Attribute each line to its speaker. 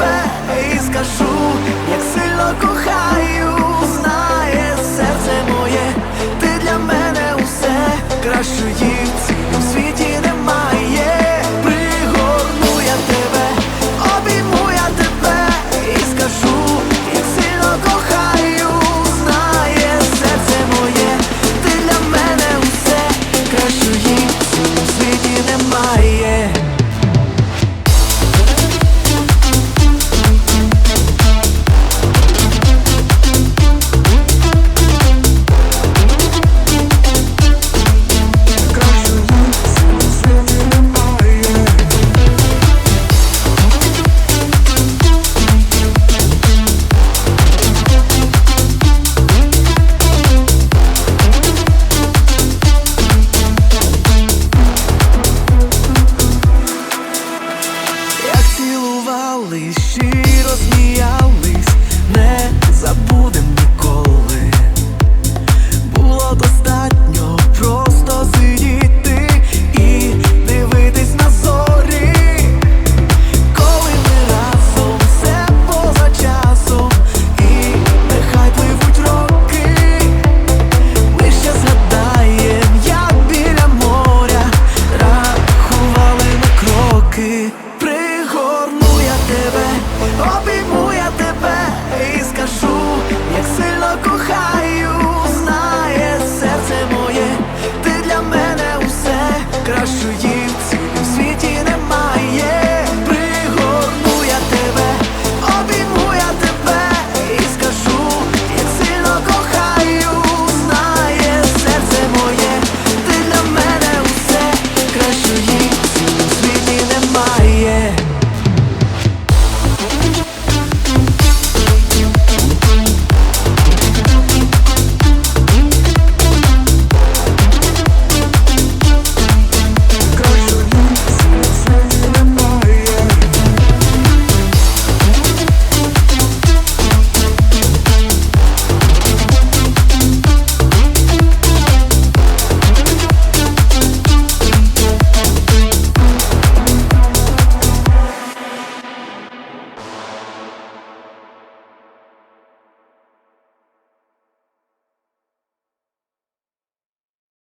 Speaker 1: тебе і скажу, як сильно кохаю, знає серце моє, ти для мене усе кращої ціну світ. Коли щиро сміялися